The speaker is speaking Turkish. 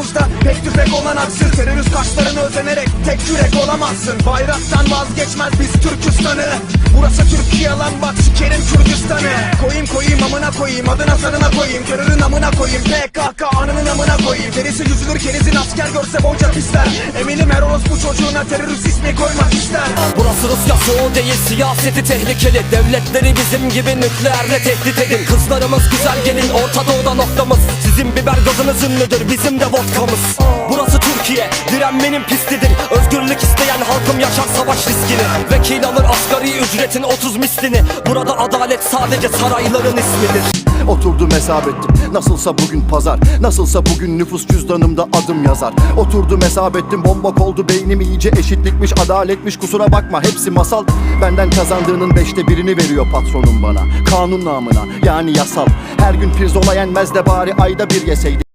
Aramızda pek tüfek olan haksız Terörist kaşlarını özenerek tek yürek olamazsın. Bayraktan vazgeçmez biz Türkistan'ı Burası Türkiye lan bak sikerim Kürdistan'ı. Koyayım koyayım amına koyayım adına sanına koyayım Terörün amına koyayım. PKK amına koyayım. Derisi yüzülür kerizin asker görse boncak ister Eminim her orospu çocuğuna terörist ismi koymak ister. Burası Rusya soğuğu değil siyaseti tehlikeli. Devletleri bizim gibi nükleerle tehdit edin. Kızlarımız güzel gelin Orta Doğu'da noktamız. Sizin biber gazınız ünlüdür bizim de vodkamız. Burası Türkiye direnmenin pistidir. Özgürlük isteyen halkım yaşar savaş riskini. Vekil alır asgari ücretin 30 mislini. Burada adalet sadece sarayların ismidir Oturdum hesap ettim. Nasılsa bugün pazar Nasılsa bugün nüfus cüzdanımda adım yazar. Oturdum hesap ettim bombok oldu beynim iyice eşitlikmiş adaletmiş kusura bakma hepsi masal. Benden kazandığının beşte birini veriyor patronum bana Kanun namına yani yasal. Her gün pirzola yenmez de bari ayda bir yeseydi